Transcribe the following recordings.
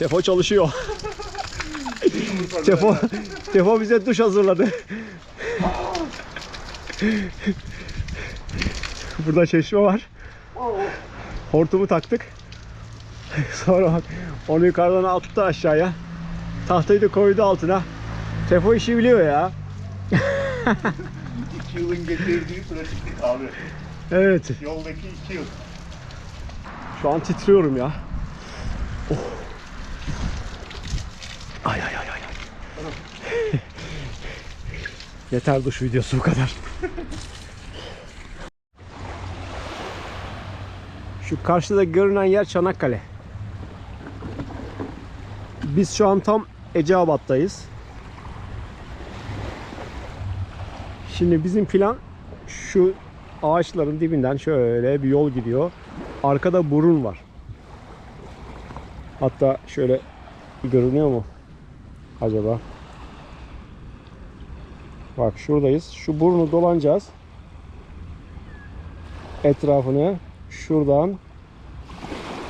Tefo çalışıyor. Tefo, Tefo bize duş hazırladı. Burada çeşme var. Hortumu taktık. Sonra onu yukarıdan attı aşağıya. Tahtayı da koydu altına. Tefo işi biliyor ya. İki yılın getirdiği pratiklik abi. Evet. Yoldaki iki yıl. Şu an titriyorum ya. Oh. Ay ay ay ay. Yeter duş videosu bu kadar. Şu karşıda görünen yer Çanakkale. Biz şu an tam Eceabat'tayız. Şimdi bizim plan şu ağaçların dibinden şöyle bir yol gidiyor. Arkada burun var. Hatta şöyle görünüyor mu acaba? Bak şuradayız. Şu burnu dolanacağız. Etrafını şuradan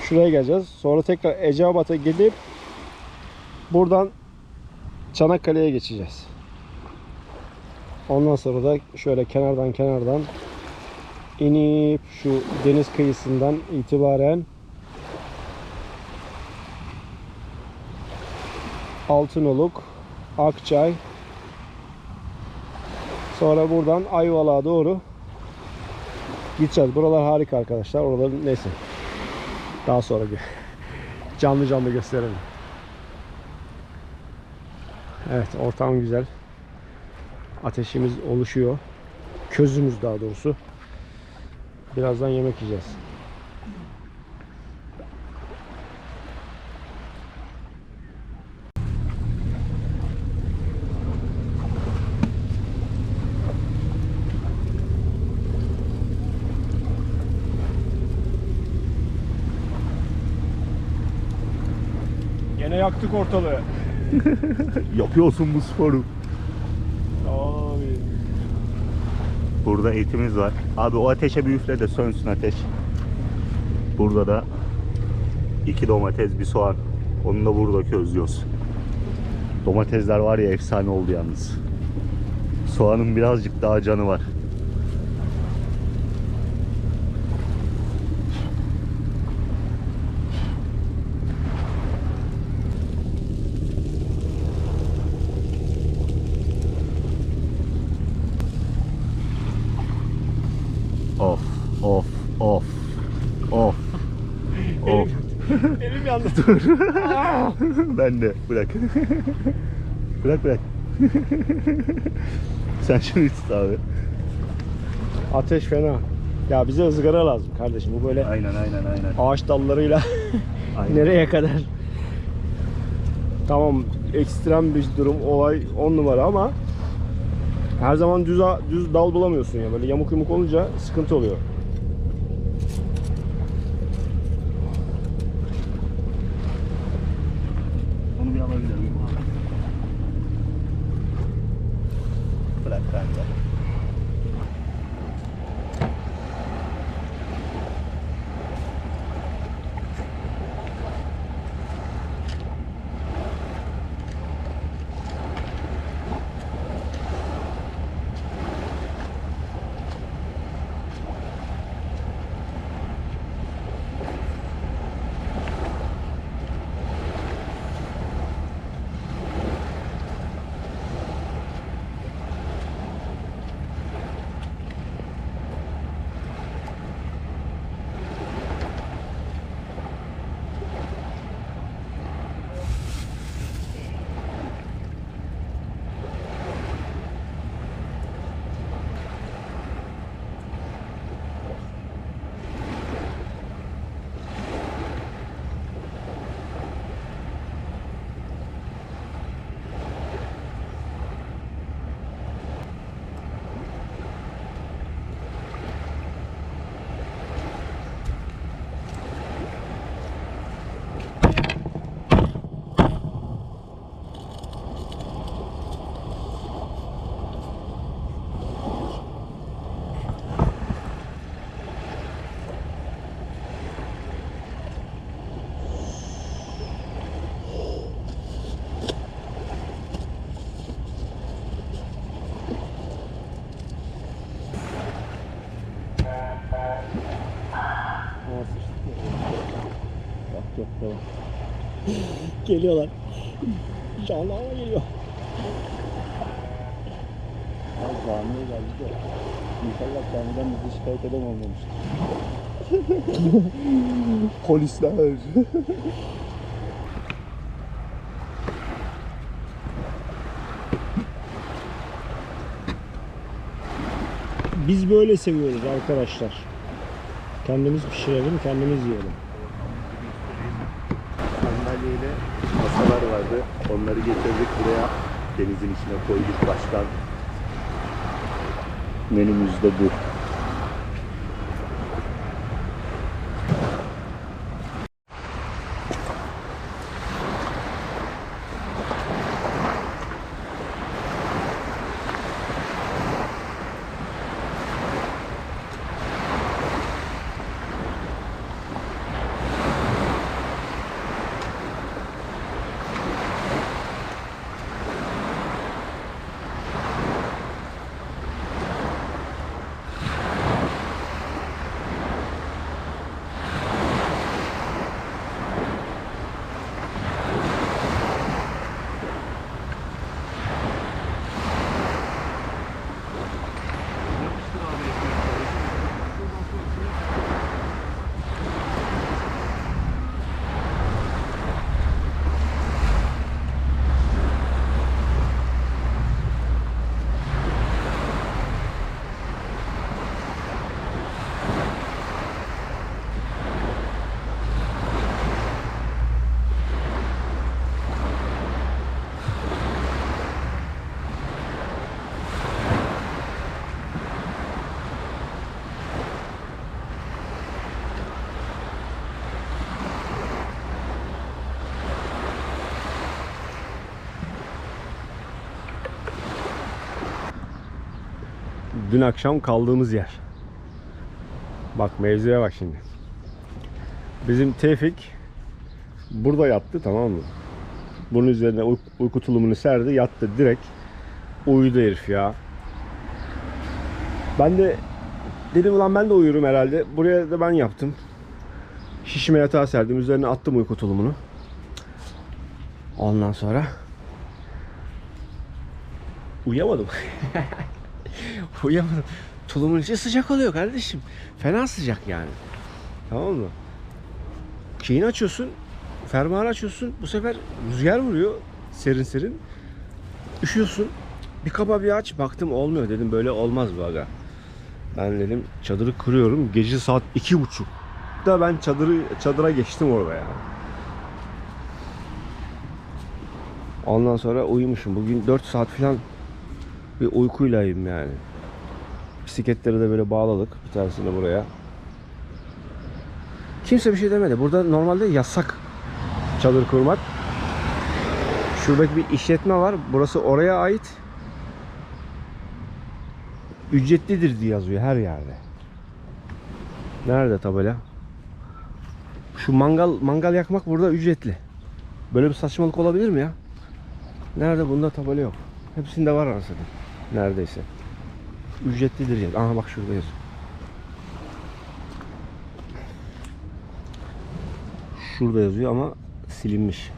şuraya geleceğiz. Sonra tekrar Eceabat'a gidip buradan Çanakkale'ye geçeceğiz. Ondan sonra da şöyle kenardan kenardan inip şu deniz kıyısından itibaren Altınoluk, Akçay sonra buradan Ayvalık'a doğru gideceğiz. Buralar harika arkadaşlar. Oraları neyse. Daha sonra gö- canlı canlı gösterelim. Evet ortam güzel. Ateşimiz oluşuyor. Közümüz daha doğrusu. Birazdan yemek yiyeceğiz. Yine yaktık ortalığı. Yapıyorsun bu sporu. Abi. Burada etimiz var. Abi o ateşe bir üfle de sönsün ateş. Burada da iki domates, bir soğan. Onu da burada közlüyoruz. Domatesler var ya efsane oldu yalnız. Soğanın birazcık daha canı var. Of, of, of, of. Elim yandı. ben de bırak. bırak bırak. Sen şunu tut abi. Ateş fena. Ya bize ızgara lazım kardeşim. Bu böyle Aynen aynen aynen. ağaç dallarıyla aynen. nereye kadar? Tamam ekstrem bir durum olay 10 numara ama her zaman düz düz dal bulamıyorsun ya böyle yamuk yumuk olunca sıkıntı oluyor. Yok tamam. Geliyorlar. Jandarma geliyor. Ya camiye geldi de. İnşallah camiden bizi şikayet eden olmamıştır. Polisler. Biz böyle seviyoruz arkadaşlar. Kendimiz pişirelim, kendimiz yiyelim. Masalar vardı. Onları getirdik buraya. Denizin içine koyduk baştan. Menümüz de bu. Dün akşam kaldığımız yer. Bak mevzuya bak şimdi. Bizim Tevfik burada yattı tamam mı? Bunun üzerine uy- uyku tulumunu serdi yattı direkt. Uyudu herif ya. Ben de dedim ulan ben de uyurum herhalde. Buraya da ben yaptım. Şişime yatağı serdim. Üzerine attım uyku tulumunu. Ondan sonra uyuyamadım. Uyuyamadım. Tulumun içi sıcak oluyor kardeşim. Fena sıcak yani. Tamam mı? Şeyini açıyorsun. Fermuarı açıyorsun. Bu sefer rüzgar vuruyor. Serin serin. Üşüyorsun. Bir kaba bir aç. Baktım olmuyor dedim. Böyle olmaz bu aga. Ben dedim çadırı kırıyorum. Gece saat iki buçuk. Da ben çadırı çadıra geçtim orada ya. Ondan sonra uyumuşum. Bugün 4 saat falan bir uykuylayım yani. Bisikletleri de böyle bağladık. Bir tanesini buraya. Kimse bir şey demedi. Burada normalde yasak çadır kurmak. Şuradaki bir işletme var. Burası oraya ait. Ücretlidir diye yazıyor her yerde. Nerede tabela? Şu mangal mangal yakmak burada ücretli. Böyle bir saçmalık olabilir mi ya? Nerede bunda tabela yok. Hepsinde var anasını. Neredeyse. Ücretlidir ya. Aha bak şurada yazıyor. Şurada yazıyor ama silinmiş.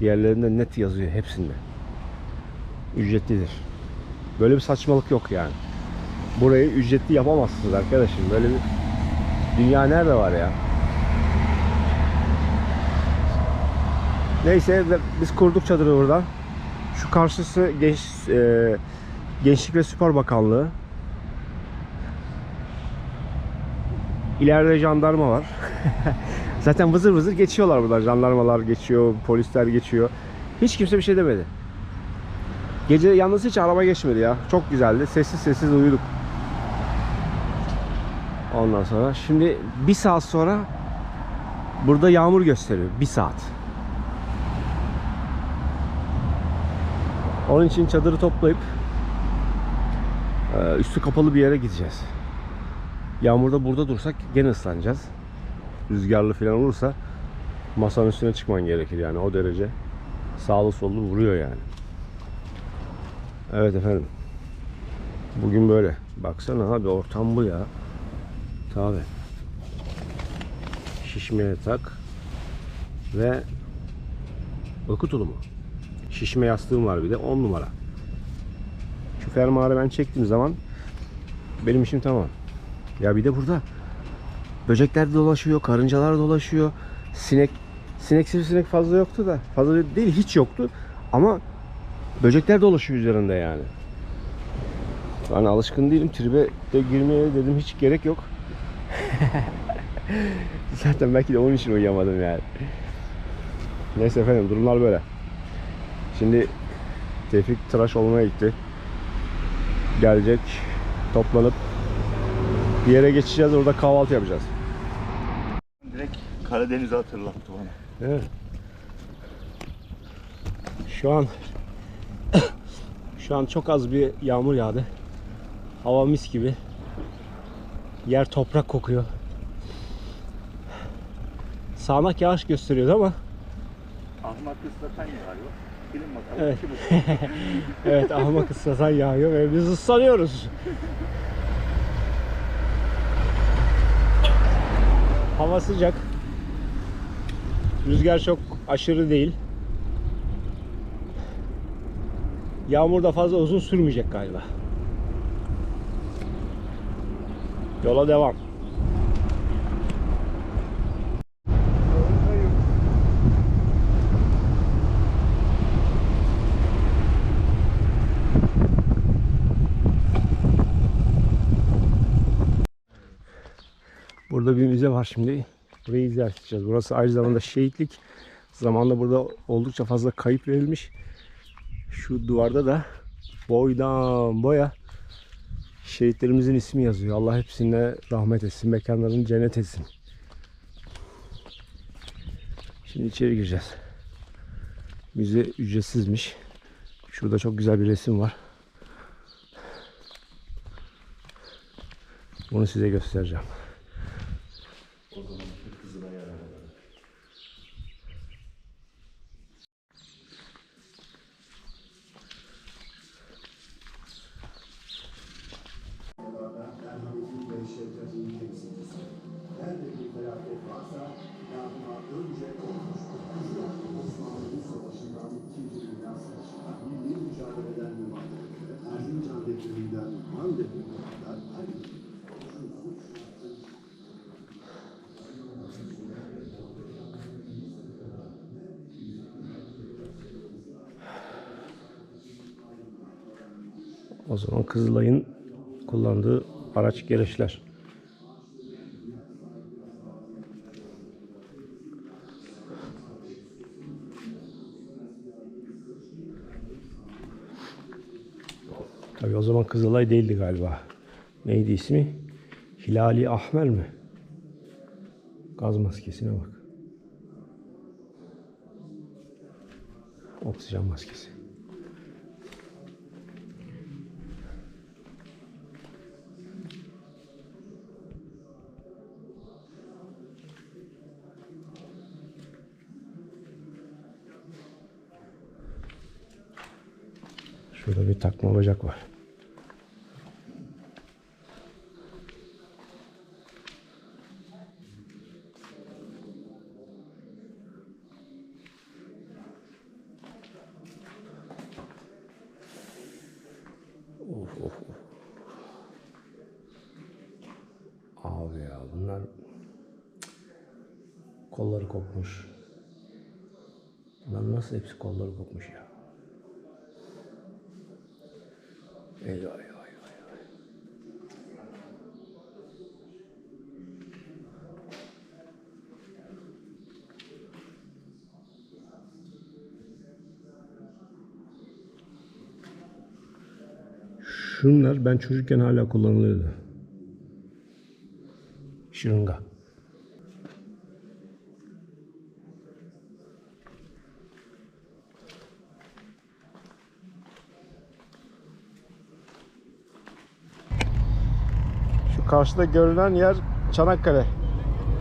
Diğerlerinde net yazıyor hepsinde. Ücretlidir. Böyle bir saçmalık yok yani. Burayı ücretli yapamazsınız arkadaşım. Böyle bir dünya nerede var ya? Neyse biz kurduk çadırı burada. Şu karşısı genç, e, Gençlik ve Spor Bakanlığı. İleride jandarma var. Zaten vızır vızır geçiyorlar burada. Jandarmalar geçiyor, polisler geçiyor. Hiç kimse bir şey demedi. Gece yalnız hiç araba geçmedi ya. Çok güzeldi. Sessiz sessiz uyuduk. Ondan sonra şimdi bir saat sonra burada yağmur gösteriyor. Bir saat. Onun için çadırı toplayıp üstü kapalı bir yere gideceğiz. Yağmurda burada dursak gene ıslanacağız. Rüzgarlı falan olursa masanın üstüne çıkman gerekir yani o derece. Sağlı sollu vuruyor yani. Evet efendim. Bugün böyle. Baksana abi ortam bu ya. Tabi. Şişmeye tak. Ve uyku tulumu. Şişme yastığım var bir de 10 numara. Şu fermuarı ben çektiğim zaman benim işim tamam. Ya bir de burada böcekler de dolaşıyor, karıncalar dolaşıyor. Sinek sinek sivrisinek fazla yoktu da. Fazla değil hiç yoktu. Ama böcekler dolaşıyor üzerinde yani. Ben alışkın değilim. Tribe de girmeye dedim hiç gerek yok. Zaten belki de onun için uyuyamadım yani. Neyse efendim durumlar böyle. Şimdi Tevfik tıraş olmaya gitti. Gelecek toplanıp bir yere geçeceğiz orada kahvaltı yapacağız. Direkt Karadeniz'i hatırlattı bana. Evet. Şu an şu an çok az bir yağmur yağdı. Hava mis gibi. Yer toprak kokuyor. Sağanak yağış gösteriyordu ama Ahmak ıslatan yağıyor. Bilin bakalım. Evet. evet ahmak ıslatan yağıyor ve biz ıslanıyoruz. Hava sıcak. Rüzgar çok aşırı değil. Yağmur da fazla uzun sürmeyecek galiba. Yola devam. Burada bir müze var şimdi. Burayı ziyaret edeceğiz. Burası aynı zamanda şehitlik. Zamanla burada oldukça fazla kayıp verilmiş. Şu duvarda da boydan boya şehitlerimizin ismi yazıyor. Allah hepsine rahmet etsin. Mekanlarını cennet etsin. Şimdi içeri gireceğiz. Müze ücretsizmiş. Şurada çok güzel bir resim var. Bunu size göstereceğim. We'll O zaman Kızılay'ın kullandığı araç gereçler. Tabii o zaman Kızılay değildi galiba. Neydi ismi? Hilali Ahmer mi? Gaz maskesine bak. Oksijen maskesi. Şurada bir takma bacak var. Of ya bunlar kolları kopmuş. Bunlar nasıl hepsi kolları kopmuş ya? Eyvah eyvah. Şunlar ben çocukken hala kullanılıyordu. Şırınga. Karşıda görülen yer Çanakkale.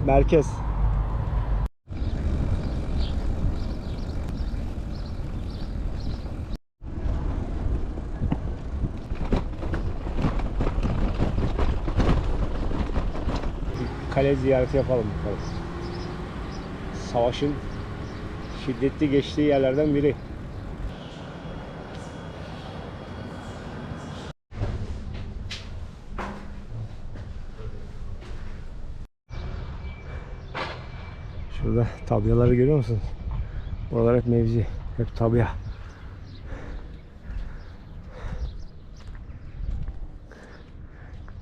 Merkez. Kale ziyareti yapalım. Savaşın şiddetli geçtiği yerlerden biri. Şurada tabyaları görüyor musunuz? Buralar hep mevzi, hep tabya.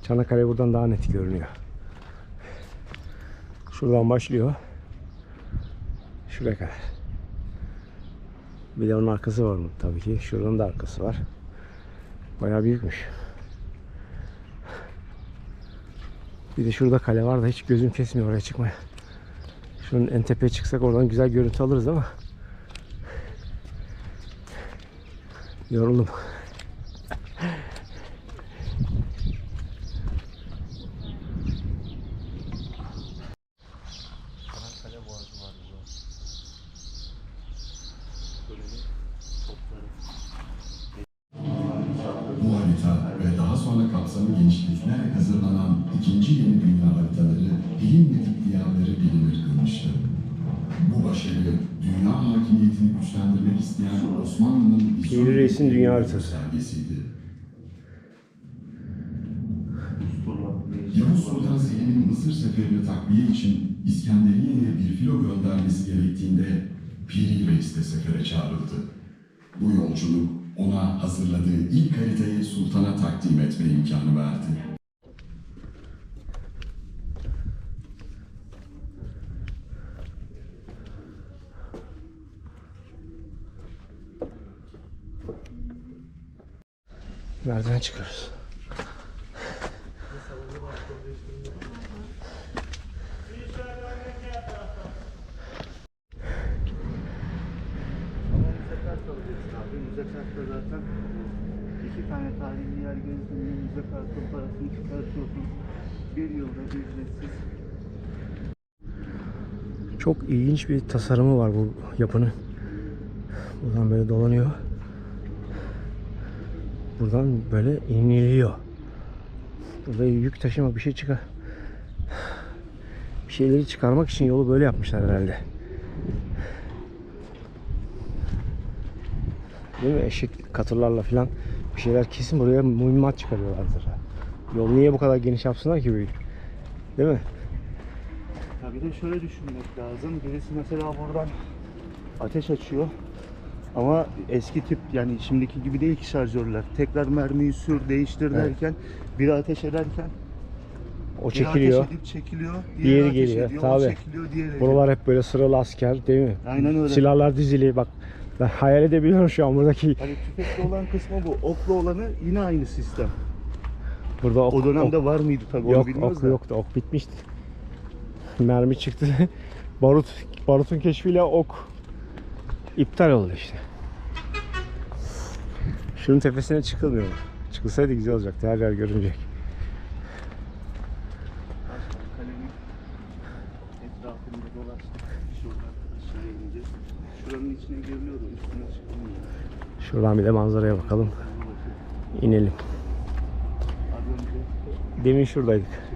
Çanakkale buradan daha net görünüyor. Şuradan başlıyor. Şuraya kadar. Bir de onun arkası var mı tabii ki. Şuranın da arkası var. Bayağı büyükmüş. Bir de şurada kale var da hiç gözüm kesmiyor oraya çıkmaya. Şunun en tepeye çıksak oradan güzel görüntü alırız ama yoruldum. Bu harita ve daha sonra kapsamı genişletilerek hazırlanan ikinci Reisin dünya haritası. göstergesiydi. Yavuz Sultan Selim'in Mısır seferini takviye için İskenderiye'ye bir filo göndermesi gerektiğinde Piri Reis de sefere çağrıldı. Bu yolculuk ona hazırladığı ilk haritayı sultana takdim etme imkanı verdi. Merdiven çıkıyoruz. Müze kartla zaten iki tane tarihi yer gezdiğinde müze kartın parasını çıkartıyorsun. Bir yılda ücretsiz. Çok ilginç bir tasarımı var bu yapının. Buradan böyle dolanıyor. Buradan böyle iniliyor. Burada yük taşıma bir şey çıkar. Bir şeyleri çıkarmak için yolu böyle yapmışlar herhalde. Değil mi? Eşek katırlarla falan bir şeyler kesin buraya mühimmat çıkarıyorlardır. Yol niye bu kadar geniş yapsınlar ki böyle? Değil mi? Ya bir de şöyle düşünmek lazım. Birisi mesela buradan ateş açıyor. Ama eski tip yani şimdiki gibi değil ki şarjörler. Tekrar mermiyi sür, değiştir Evet. derken biri ateş ederken O biri çekiliyor. ateş edip çekiliyor. Diğeri ateş geliyor, ediyor, tabii. Çekiliyor, diğeri Buralar hep böyle sıralı asker değil mi? Aynen öyle. Silahlar dizili bak. Ben hayal edebiliyorum şu an buradaki. Hani tüfekli olan kısmı bu. Oklu olanı yine aynı sistem. Burada ok, O dönemde ok- var mıydı tabii onu yok bilmiyoruz ok da. yoktu. Ok bitmişti. Mermi çıktı. Barut barutun keşfiyle ok iptal oldu işte. Şunun tepesine çıkılmıyor. Çıkılsaydı güzel olacaktı. Her yer görünecek. Şuradan bir de manzaraya bakalım. İnelim. Demin şuradaydık.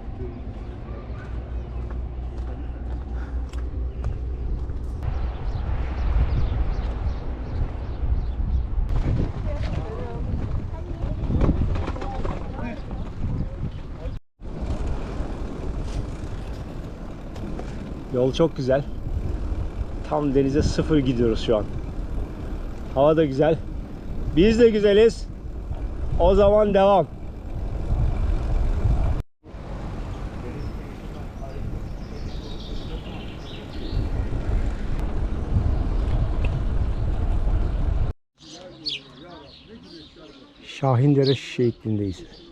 Yol çok güzel. Tam denize sıfır gidiyoruz şu an. Hava da güzel. Biz de güzeliz. O zaman devam. Şahindere şehitliğindeyiz.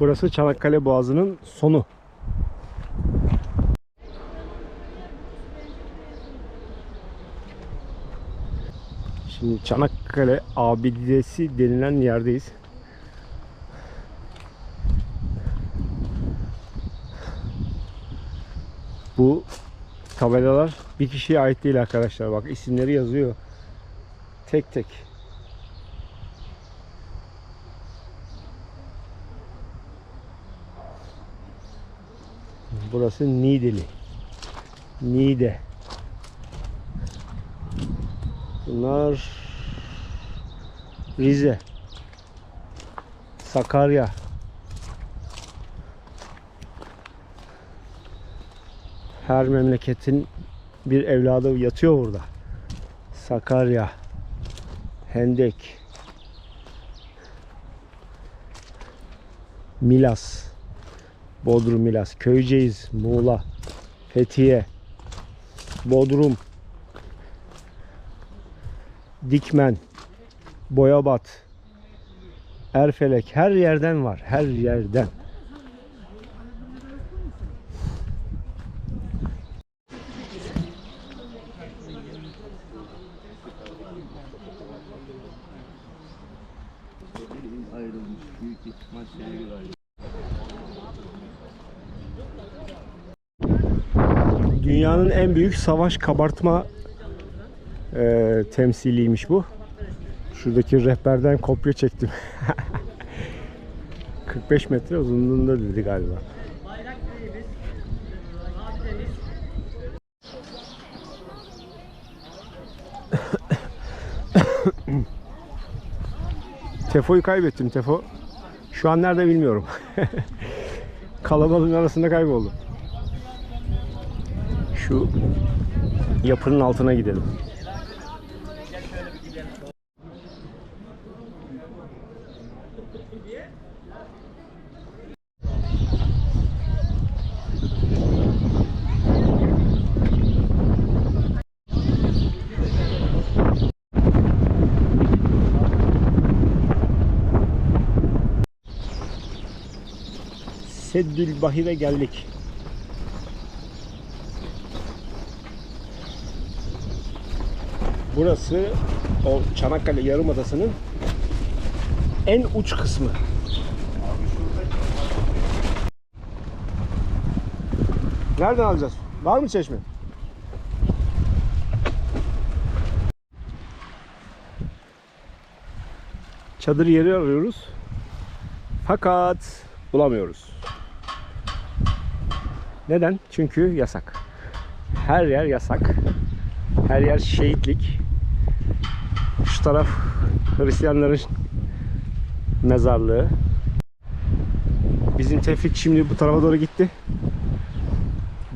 Burası Çanakkale Boğazı'nın sonu. Şimdi Çanakkale abidesi denilen yerdeyiz. Bu tabelalar bir kişiye ait değil arkadaşlar. Bak isimleri yazıyor. Tek tek. Burası Nideli. Niğde. Bunlar Rize. Sakarya. Her memleketin bir evladı yatıyor burada. Sakarya. Hendek. Milas. Bodrum Milas. Köyceğiz. Muğla. Fethiye. Bodrum. Dikmen. Boyabat. Erfelek. Her yerden var. Her yerden. En büyük savaş kabartma e, temsiliymiş bu. Şuradaki rehberden kopya çektim. 45 metre uzunluğunda dedi galiba. Tefo'yu kaybettim Tefo. Şu an nerede bilmiyorum. Kalabalığın arasında kayboldu. Şu yapının altına gidelim. Seddül Bahir'e geldik. Burası o Çanakkale Yarımadası'nın en uç kısmı. Nereden alacağız? Var mı çeşme? Çadır yeri arıyoruz. Fakat bulamıyoruz. Neden? Çünkü yasak. Her yer yasak. Her yer şehitlik. Şu taraf Hristiyanların mezarlığı. Bizim Tevfik şimdi bu tarafa doğru gitti.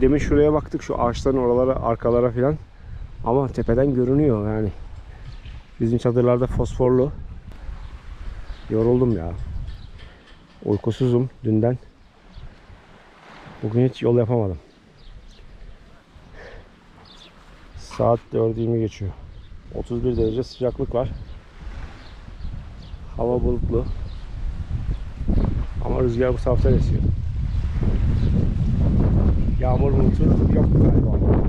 Demin şuraya baktık şu ağaçların oralara arkalara filan. Ama tepeden görünüyor yani. Bizim çadırlarda fosforlu. Yoruldum ya. Uykusuzum dünden. Bugün hiç yol yapamadım. Saat 4.20 geçiyor. 31 derece sıcaklık var. Hava bulutlu. Ama rüzgar bu taraftan esiyor. Yağmur bulutu yok galiba.